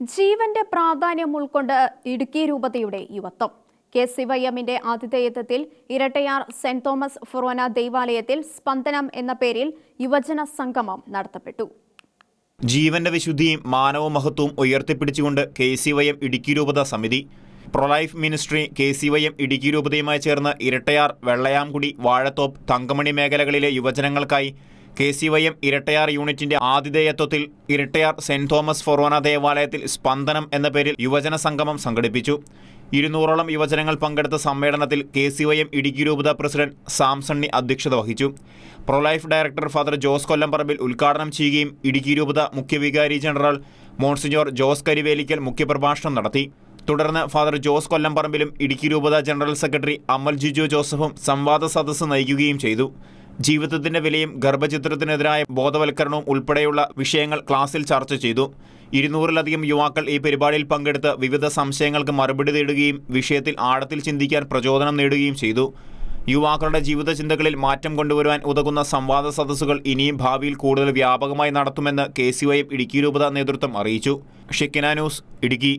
ജീവന്റെ പ്രാധാന്യം ഉൾക്കൊണ്ട് ഇടുക്കി രൂപതയുടെ യുവത്വം. കെ എമ്മിന്റെ ആതിഥേയത്വത്തിൽ ഇരട്ടയാർ സെന്റ് തോമസ് ഫൊറോന ദേവാലയത്തിൽ സ്പന്ദനം എന്ന പേരിൽ യുവജന സംഗമം നടത്തപ്പെട്ടു. ജീവന്റെ വിശുദ്ധിയും മാനവ മഹത്വവും ഉയർത്തിപ്പിടിച്ചുകൊണ്ട് K C Y M Idukki രൂപത സമിതി prolife ministry K C Y M Idukki രൂപതയുമായി ചേർന്ന് ഇരട്ടയാർ വെള്ളയാംകുടി വാഴത്തോപ്പ് തങ്കമണി മേഖലകളിലെ യുവജനങ്ങൾക്കായി K C Y M Irattayar യൂണിറ്റിന്റെ ആതിഥേയത്വത്തിൽ ഇരട്ടയാർ സെന്റ് തോമസ് ഫൊറോന ദേവാലയത്തിൽ സ്പന്ദനം എന്ന പേരിൽ യുവജന സംഗമം സംഘടിപ്പിച്ചു. ഇരുന്നൂറോളം യുവജനങ്ങൾ പങ്കെടുത്ത സമ്മേളനത്തിൽ K C Y M Idukki രൂപത പ്രസിഡന്റ് സാംസണ്ണി അധ്യക്ഷത വഹിച്ചു. Prolife director father Jose Kollamparambil ഉദ്ഘാടനം ചെയ്യുകയും ഇടുക്കി രൂപത മുഖ്യവികാരി ജനറൽ മോൺസിഞ്ഞോർ ജോസ് കരിവേലിക്കൽ മുഖ്യപ്രഭാഷണം നടത്തി. തുടർന്ന് ഫാദർ ജോസ് കൊല്ലംപറമ്പിലും ഇടുക്കി രൂപത ജനറൽ സെക്രട്ടറി അമൽ ജിജു ജോസഫും സംവാദ സദസ്സ് നയിക്കുകയും ചെയ്തു. ജീവിതത്തിന്റെ വിലയും ഗർഭചിത്രത്തിനെതിരായ ബോധവൽക്കരണവും ഉൾപ്പെടെയുള്ള വിഷയങ്ങൾ ക്ലാസ്സിൽ ചർച്ച ചെയ്തു. ഇരുന്നൂറിലധികം യുവാക്കൾ ഈ പരിപാടിയിൽ പങ്കെടുത്ത് വിവിധ സംശയങ്ങൾക്ക് മറുപടി തേടുകയും വിഷയത്തിൽ ആഴത്തിൽ ചിന്തിക്കാൻ പ്രചോദനം നേടുകയും ചെയ്തു. യുവാക്കളുടെ ജീവിത ചിന്തകളിൽ മാറ്റം കൊണ്ടുവരുവാൻ ഉതകുന്ന സംവാദ സദസ്സുകൾ ഇനിയും ഭാവിയിൽ കൂടുതൽ വ്യാപകമായി നടത്തുമെന്ന് കെ സി വൈ ഇടുക്കി രൂപത നേതൃത്വം അറിയിച്ചു. Shekinah news Idukki.